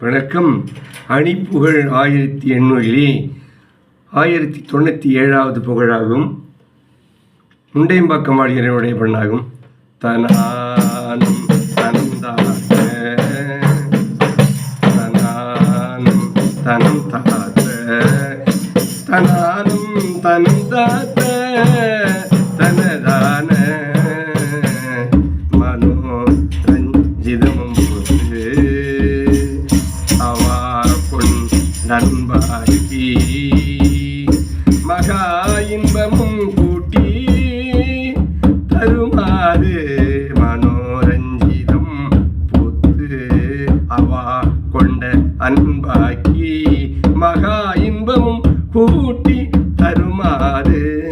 வணக்கம். அணிப்புகழ் ஆயிரத்தி எண்ணூறிலே ஆயிரத்தி தொண்ணூற்றி ஏழாவது புகழாகும். முண்டையம்பாக்கம் ஆடியனுடைய பெண்ணாகும். தனானம் தனந்தாத்த தனானம் தனம் தாத்த தனானம் தனம் தாத்த பொன் நண்பாகி. மகா இன்பமும் கூட்டி தருமாறு மனோரஞ்சிதம் பொத்து அவா கொண்ட அன்பாக்கி. மகா இன்பமும் கூட்டி தருமாறு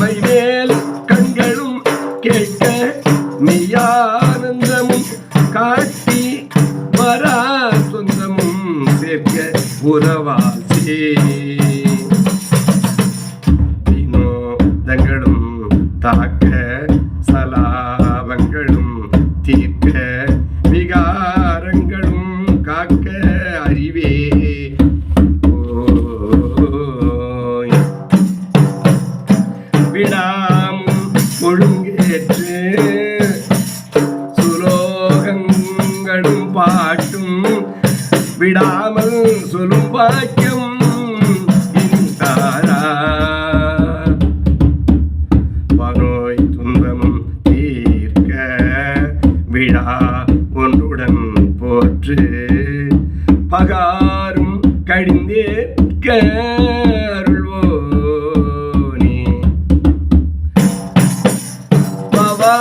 மைவேல் கண்களும் கேட்க நீ ஆனந்தமும் காட்டி வரா சேர்க்க உறவாசே வினோதங்களும் தாக்க சலாபங்களும் தீர்க்க விகாரங்களும் காக்க அறிவே ஓய் விடாமல் சொல்லும் பாக்கியம் இன்றாரா பனோய் துன்பமும் தீர்க்க விழா ஒன்றுடன் போற்று. பகாரும் கடிந்தேற்க அருள்வோனே. பவா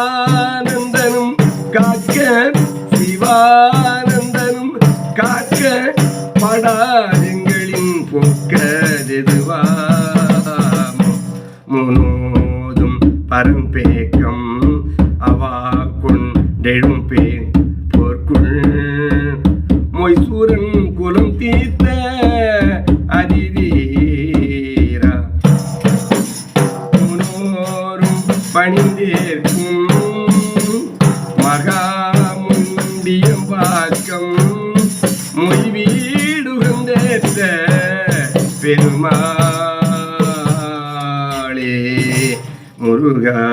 படாதெங்களின் பொக்கதெதுவாமோ முனோதும் பரம்பேக்கம் அவா கொண்டெழும் பேர் போர்க்குள். மொய்சூரன் குலம் தீர்த்த அதிதீரா. முனோரும் பணிந்தேற்கும் மகா முண்டியம் பாக்கம் மொய்வீர். முருகா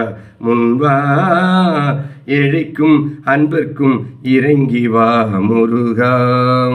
முன்வா ஏழைக்கும் அன்பர்க்கும் இறங்கி வா முருகா.